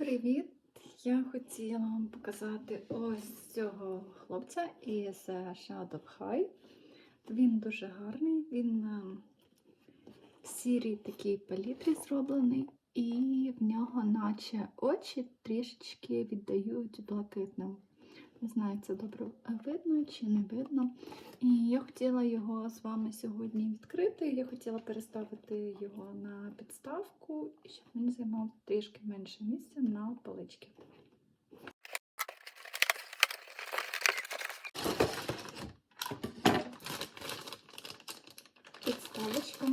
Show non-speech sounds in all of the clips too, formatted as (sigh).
Привіт! Я хотіла вам показати ось цього хлопця із Shadow High. Він дуже гарний, він е, в сірій такій палітрі зроблений, і в нього наче очі трішечки віддають блакитним. Не знаю, це добре видно чи не видно. І я хотіла його з вами сьогодні відкрити. Я хотіла переставити його на підставку, щоб він займав трішки менше місця на поличці. Підставочка.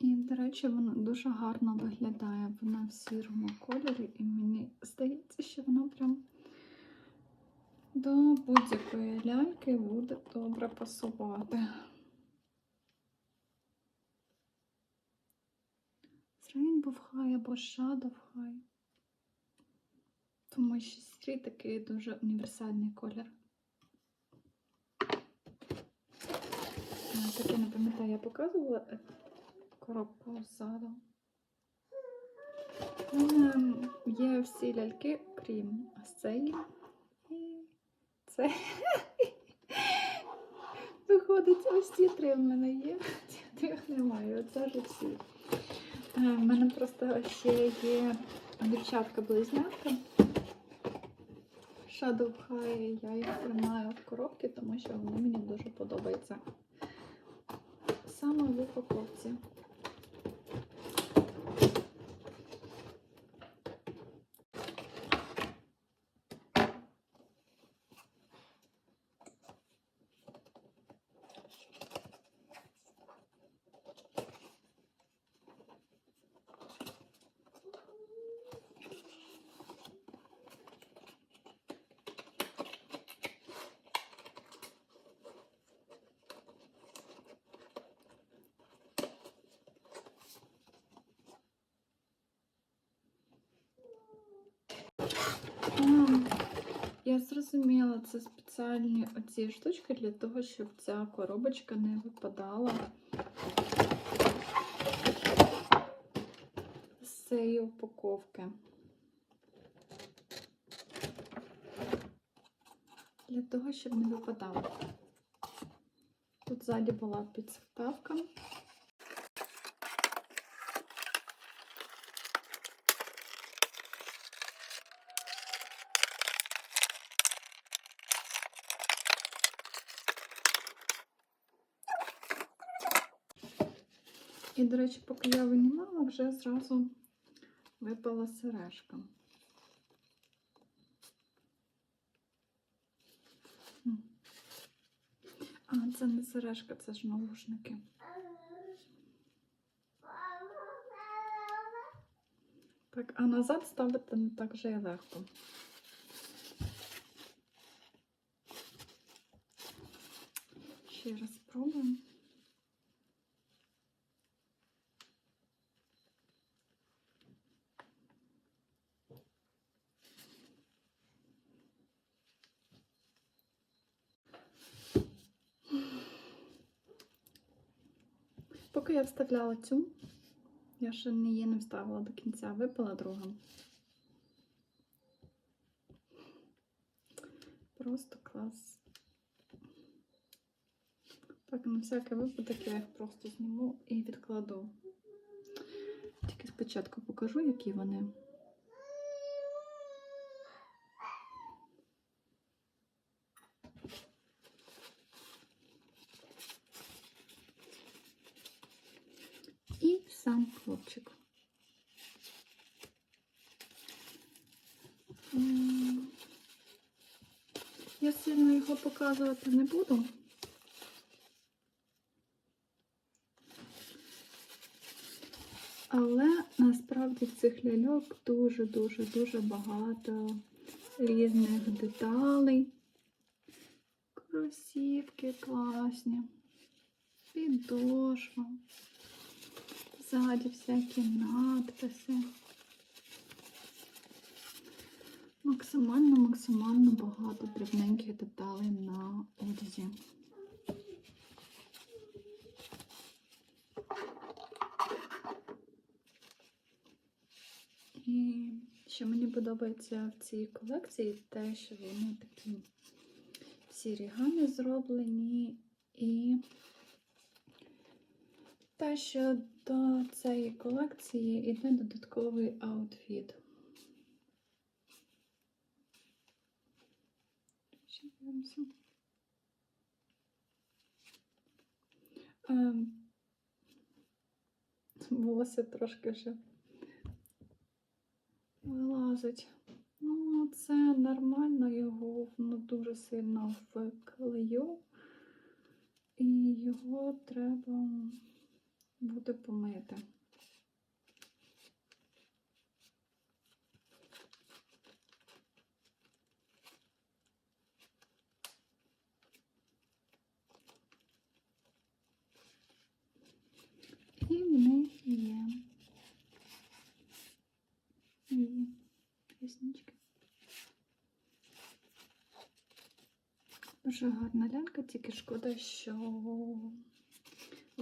І, до речі, вона дуже гарно виглядає. Вона в сірому кольорі, і мені здається, що вона прям до будь-якої ляльки буде добре пасувати. З Rainbow High або Shadow High. Тому що сірий такий дуже універсальний колір. Так я не пам'ятаю, я показувала коробку ззаду. Є всі ляльки, крім ось цієї. І це. (laughs) Виходить, ось ці три в мене є, трьох немає. Оце вже всі. Е, В мене просто ще є дівчатка-близнятка. Shadow High, я їх тримаю в коробці, тому що вони мені дуже подобаються. Саме в упаковці. А, Я зрозуміла, це спеціальні оці штучки для того, щоб ця коробочка не випадала з цієї упаковки. Для того, щоб не випадало. Тут ззаді була підставка. І, до речі, поки я винімала, вже зразу випала сережка. А, це не сережка, це ж наушники. Так, а назад ставити не так вже і легко. Ще раз спробуємо. Поки я вставляла цю, я ще не її не вставила до кінця, випала друга. Просто клас. Так, на всякий випадок я їх просто зніму і відкладу. Тільки спочатку покажу, які вони. І сам хлопчик. Я сильно його показувати не буду. Але насправді в цих ляльок дуже-дуже-дуже багато різних деталей. Кросівки класні, підошва, ззаді всякі надписи. Максимально-максимально багато дрібненьких деталей на одязі. І що мені подобається в цій колекції, те, що вони такі всі рігами зроблені і те, що до цієї колекції йде додатковий аутфіт. Ем, волосся трошки вже вилазить. Ну, це нормально, його воно дуже сильно в клею, і його треба буде помити. І в них є. Є піснички. Дуже гарна лялька, тільки шкода, що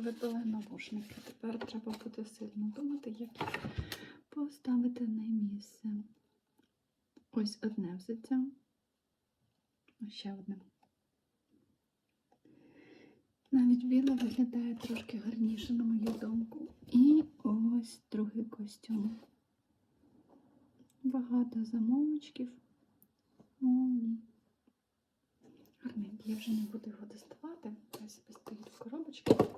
вибили навушники. Тепер треба буде сильно думати, як їх поставити на місце. Ось одне взуття. Ось ще одне. Навіть біле виглядає трошки гарніше, на мою думку. І ось другий костюм. Багато замовочків. Молні. Гарненький, я вже не буду його доставати. Хай собі стоїть в коробочці.